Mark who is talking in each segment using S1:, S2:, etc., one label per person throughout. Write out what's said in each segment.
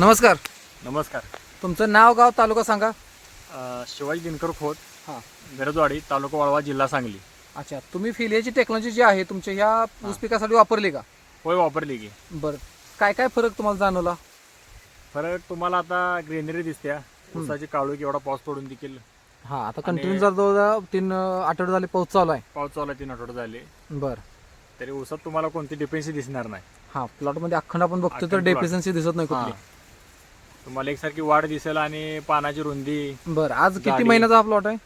S1: नमस्कार.
S2: नमस्कार.
S1: तुमचं नाव गाव तालुका सांगा.
S2: अ, शिवाजी दिनकर खोत.
S1: हां.
S2: मिरजवाडी तालुका वाळवा जिल्हा सांगली.
S1: अच्छा तुम्ही फिलियाची टेक्नॉलॉजी जी आहे तुमच्या ह्या ऊस पिकासाठी वापरली का?
S2: होय वापरली की.
S1: बरं. काय काय फरक तुम्हाला जाणवला?
S2: फरक तुम्हाला आता ग्रेनरी दिसत्या. ऊसाची काळू एवढा पाऊस पडून देखील.
S1: हा आता कंटिन्यू जर तीन अं, आठवडे झाले पाऊस चालू आहे.
S2: पाऊस चालू आहे तीन आठवडे झाले.
S1: बरं.
S2: तरी ऊसात तुम्हाला कोणती डिपेन्सी दिसणार नाही.
S1: हा प्लॉटमध्ये अखंड आपण बघतो तर
S2: अखंड plot.
S1: डेफिशियन्सी दिसत नाही
S2: हां. तुम्हाला एकसारखी वाढ दिसेल आणि पानाची रुंदी
S1: बरं आज किती
S2: जाडी.
S1: महिन्याचा हा प्लॉट आहे?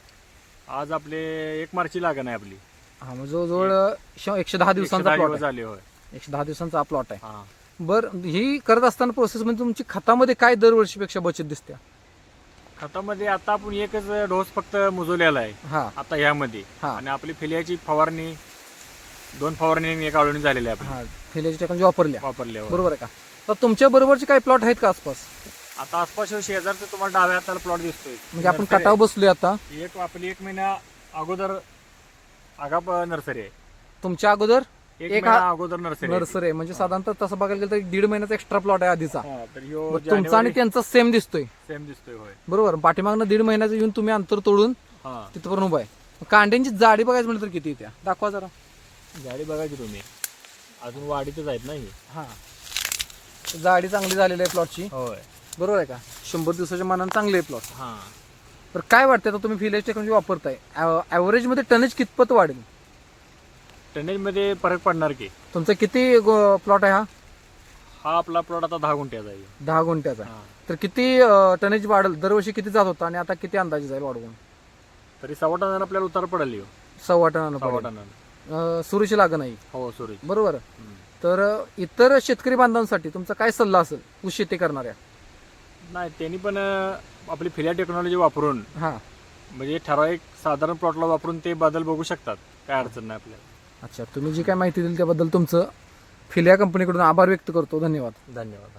S2: आज आपले एक मार्ची लागण आहे आपली.
S1: हा मग जवळजवळ श- एकशे दहा दिवसांचा प्लॉट
S2: दिवस झाले होय.
S1: एकशे दहा दिवसांचा हा प्लॉट आहे.
S2: हा.
S1: बरं ही करत असताना प्रोसेस मध्ये तुमची खतामध्ये काय दरवर्षीपेक्षा बचत दिसते?
S2: खतामध्ये आता आपण एकच डोस फक्त मुजवलेला आहे.
S1: हा.
S2: आता ह्यामध्ये.
S1: हा.
S2: आणि आपली फिलियाची फवारणी दोन फवारणी आणि एक आळवणी झालेली आहे आपली.
S1: हा फिलियाची टेक्नॉलॉजी वापरल्या.
S2: वापरल्यावर
S1: बरोबर आहे का? तर तुमच्या बरोबरचे काही प्लॉट आहेत का आसपास?
S2: आता आसपास शेजारचं तुम्हाला डाव्या हाताला प्लॉट दिसतोय.
S1: म्हणजे आपण
S2: नर्सरी
S1: कटाव बसलोय आता.
S2: आहे. एक आपली एक महिना अगोदर आगाप नर्सरी आहे.
S1: तुमच्या अगोदर?
S2: एक
S1: एक
S2: महिना अगोदर नर्सरी आहे.
S1: नर्सरी आहे. म्हणजे साधारणतः तसं बघायला गेलं तर एक दीड महिन्याचा एक्स्ट्रा प्लॉट आहे आधीचा.
S2: हा, तर ह्यो
S1: मग तुमचा आणि त्यांचा सेम दिसतोय.
S2: सेम दिसतोय होय.
S1: बरोबर. पाठीमागनं दीड महिन्याचं येऊन तुम्ही अंतर तोडून
S2: हा.
S1: तिथपर्यंत उभा आहे. मग कांड्यांची जाडी बघायचं म्हटलं तर किती त्या दाखवा जरा.
S2: गाडी बघायची तुम्ही. अजून वाढीतच आहेत ना ही.
S1: हा. जाडी चांगली झालेली आहे प्लॉटची
S2: होय.
S1: बरोबर आहे का? शंभर दिवसाच्या मानानं चांगले आहे प्लॉट
S2: हा.
S1: तर काय वाटतं आता तुम्ही फिलेज टेक्नॉलॉजी वापरताय? ऍव्हरेजमध्ये टनेज कितपत वाढेल?
S2: टनेजमध्ये फरक पडणार की.
S1: तुमचा किती प्लॉट आहे हा?
S2: हा आपला प्लॉट आता दहा गुंठ्याचा आहे.
S1: दहा गुंठ्याचा.
S2: हा.
S1: तर किती टनेज वाढेल? दरवर्षी किती जात होता आणि आता किती अंदाजे जाईल वाढवून?
S2: तरी सव्वा टनानं आपल्याला उतार पडेल ह्यो.
S1: सव्वा टनानं
S2: सव्वा
S1: पडेल.
S2: टनानं.
S1: अं, सुरूची लागण आहे.
S2: हो सॉरी
S1: बरोबर. तर अं, इतर शेतकरी बांधवांसाठी तुमचा काय सल्ला असेल? ऊस शेती करणाऱ्या?
S2: नाही त्यांनी पण अं, आपली फिलिया टेक्नॉलॉजी वापरून
S1: हा.
S2: म्हणजे ठराविक साधारण प्लॉटला वापरून ते बदल बघू शकतात. काय अडचण नाही आपल्याला.
S1: अच्छा तुम्ही जी काय माहिती दिली त्याबद्दल तुमचं फिलिया कंपनीकडून आभार व्यक्त करतो. धन्यवाद.
S2: धन्यवाद.